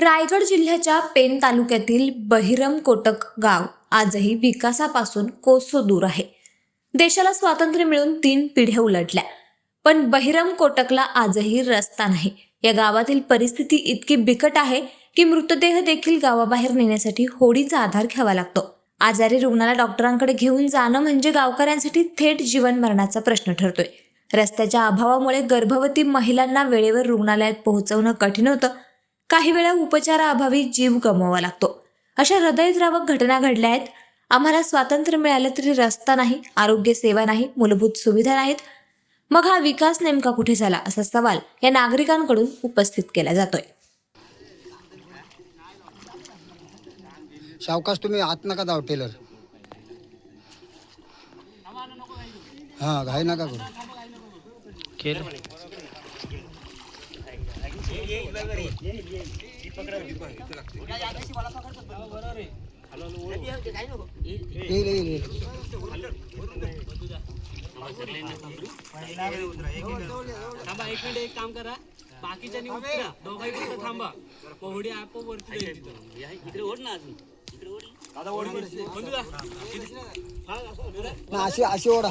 रायगड जिल्ह्याच्या पेन तालुक्यातील बहिरम कोटक गाव आजही विकासापासून कोसो दूर आहे. देशाला स्वातंत्र्य मिळून तीन पिढ्या उलटल्या पण बहिरम कोटकला आजही रस्ता नाही. या गावातील परिस्थिती इतकी बिकट आहे की मृतदेह देखील गावाबाहेर नेण्यासाठी होडीचा आधार घ्यावा लागतो. आजारी रुग्णाला डॉक्टरांकडे घेऊन जाणं म्हणजे गावकऱ्यांसाठी थेट जीवन मरणाचा प्रश्न ठरतोय. रस्त्याच्या अभावामुळे गर्भवती महिलांना वेळेवर रुग्णालयात पोहोचवणं कठीण होतं काही वेळा उपचाराअभावी जीव गमवावा लागतो. अशा हृदयद्रावक घटना घडल्या आहेत. आम्हाला स्वातंत्र्य मिळालं तरी रस्ता नाही आरोग्य सेवा नाही मूलभूत सुविधा नाहीत. मग हा विकास नेमका कुठे झाला असा सवाल या नागरिकांकडून उपस्थित केला जातोय. सावकाश तुम्ही आत नका जाऊ टेलर. हा घाई नका करू. केलं. थांबा. एक मिनिट एक काम करा बाकीच्या उतरा दोघाही थांबा. पोहडी आप वरती जाईल तिथं इकडे ओढ ना अजून इकडे ओढ दादा ओढ अशी अशी ओढा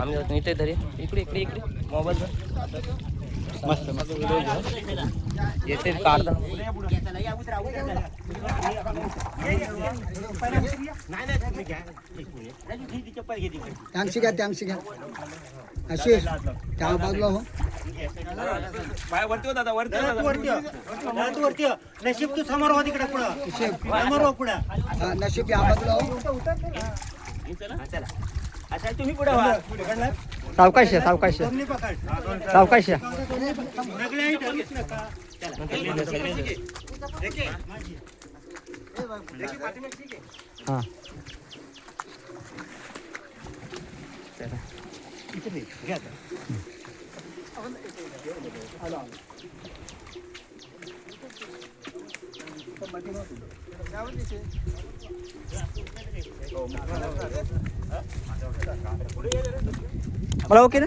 आम्ही जातो. इथे धरे. इकडे इकडे इकडे. मोबाईल मस्त येते काढता. त्यांशी घ्या त्यांशी घ्या. अशी त्या बाजूला हो. नशीब तू समोर हो तिकडे पुढं. समोर हो पुढं. हा, नशीब या बाजूला हो. अच्छा तुम्ही पुढे व्हा. सावकाश या सावकाश. या सावकाश. या हा. मला ओके ना?